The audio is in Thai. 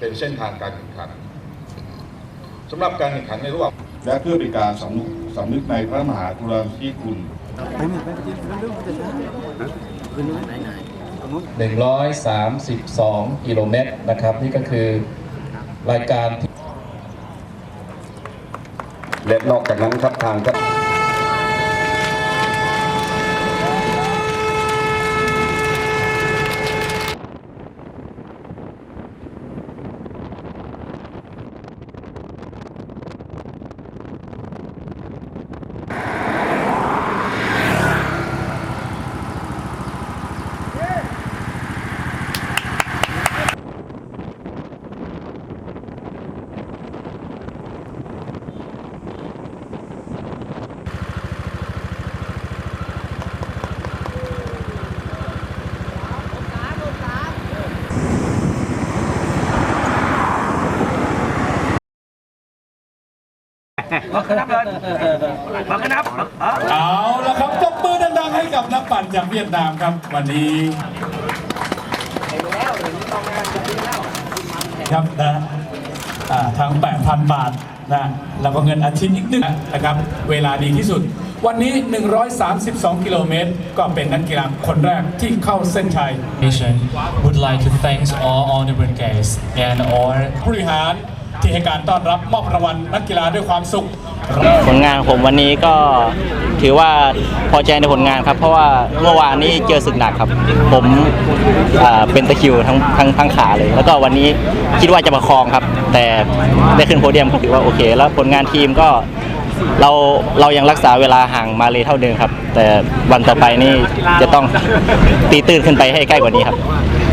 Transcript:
เป็นเส้นทางการแข่งขันสำหรับการแข่งขันในระหว่างและเพื่อเป็นการสำนึกสำนึกในพระมหากรุณาธิคุณ132 กิโลเมตรนะครับ นี่ก็คือรายการที่และนอกจากนั้นครับทางก็ บักนับเอาละครับตบมือดังๆให้กับนักปั่นจากเวียดนามครับวันนี้ครับนะทั้ง 8,000 บาทนะแล้วก็เงินอาทิตย์อีกหนึ่งนะครับ เวลาดีที่สุด วันนี้ 132 กิโลเมตร ก็เป็นนักกีฬาคนแรกที่เข้าเส้นชัย Nation would like to thank all honorable guests and all บริหาร ที่ให้การต้อนรับมอบรางวัลนักกีฬาด้วยความสุข ผลงานของผมวันนี้ก็ถือว่าพอใจในผลงานครับ เพราะว่าเมื่อวานนี้เจอศึกหนักครับ ผมอ่าเป็นตะคริวทั้งทั้งทั้งขาเลย แล้วก็วันนี้คิดว่าจะประคองครับ แต่ได้ขึ้นโพเดียมก็ถือว่าโอเค แล้วผลงานทีมก็เราเรายังรักษาเวลาห่างมาเลยเท่าเดิมครับ แต่วันต่อไปนี่จะต้องตีตื้นขึ้นไปให้ใกล้กว่านี้ครับ